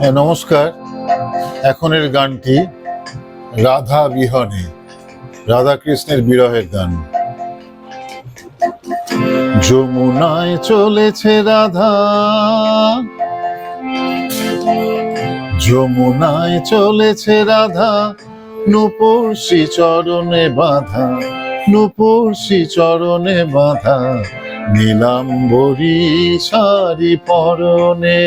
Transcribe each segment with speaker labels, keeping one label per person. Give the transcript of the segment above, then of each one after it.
Speaker 1: হ্যাঁ, নমস্কার। এখনের গানটি রাধা বিহনে রাধা কৃষ্ণের বিরহের গান। যমুনায় চলেছে রাধা। যমুনায় চলেছে রাধা নুপুরসি চরণে বাধা নুপুরসি চরণে বাধা। নীলাম্বরী শাড়ি পরনে।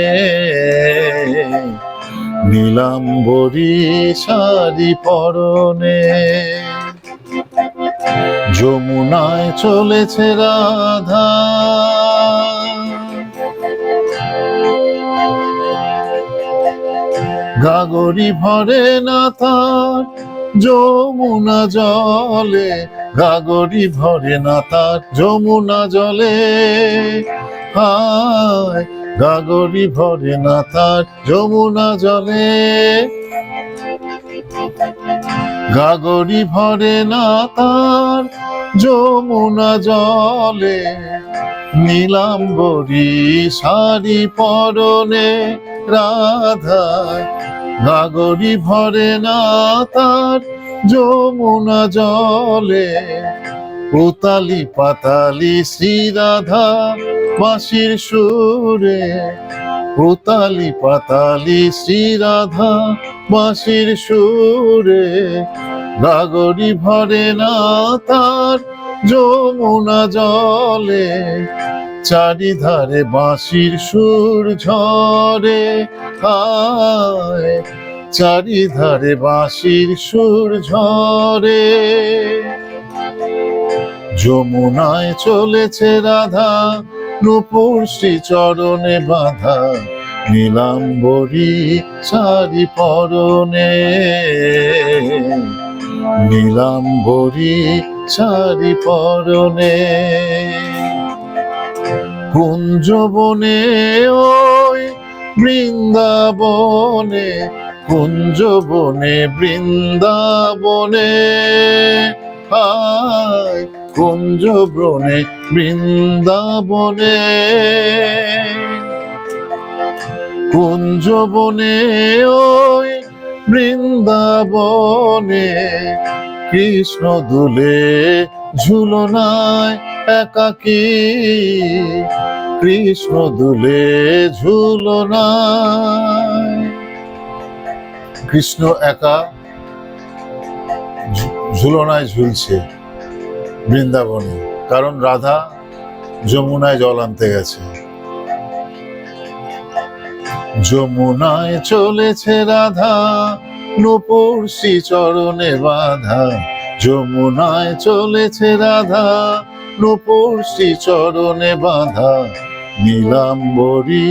Speaker 1: নীলাম্বরী শাড়ি পরনে। যমুনায় চলেছে রাধা। গাগরি ভরে না তার যমুনা জলে। গাগরি ভরে না তার যমুনা জলে। হায় গাগরি ভরে না তার যমুনা জলে। গাগরি ভরে না তার যমুনা জলে। নীলাম্বরী শাড়ি পরনে রাধায় গাগরি ভরে না তার যমুনা জলে উতালি পাতালি শ্রীরাধা বাঁশির সুরে উতালি পাতালি শ্রীরাধা বাঁশির সুরে গাগরি ভরে না তার যমুনা জলে, চারিধারে বাঁশির সুর ঝরে হায় চারিধারে বাঁশির সুর ঝরে। যমুনায় চলেছে রাধা, নুপুর শ্রী চরণে বাধা, নীলাম্বরী শাড়ি পরনে নীলাম্বরী শাড়ি পরনে কুঞ্জবনে ওই বৃন্দাবনে কুঞ্জবনে, বৃন্দাবনে। হায়, কুঞ্জবনে, বৃন্দাবনে। কুঞ্জবনে, ওই বৃন্দাবনে। কৃষ্ণ দুলে ঝুলনায় একাকী। কৃষ্ণ দুলে ঝুলনায় কৃষ্ণ একা ঝুলনায় ঝুলছে বৃন্দাবনে, কারণ রাধা যমুনায় জল আনতে গেছে। যমুনায় চলেছে রাধা নুপুর শ্রী চরণে বাধা। যমুনায় চলেছে রাধা নুপুর শ্রী চরণে বাধা। নীলাম্বরী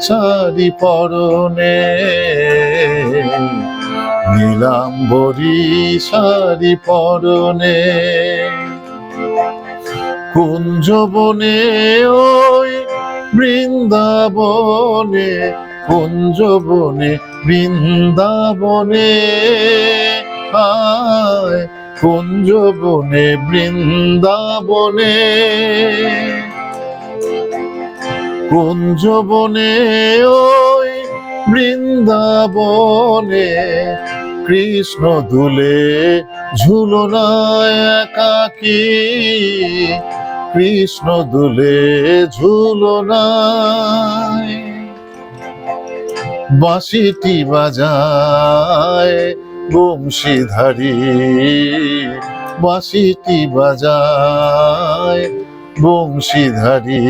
Speaker 1: শাড়ি পরনে। নীলাম্বরী শাড়ি পরনে। কুঞ্জবনে ওই বৃন্দাবনে কুঞ্জবনে বৃন্দাবনে। আয় কুঞ্জবনে বৃন্দাবনে। কুঞ্জবনে, ওই বৃন্দাবনে কৃষ্ণ দুলে ঝুলনায় একাকী। কৃষ্ণ দুলে ঝুলনায় বাঁশিটি বাজায় বংশীধারী। বাঁশিটি বাজায় বংশীধারী।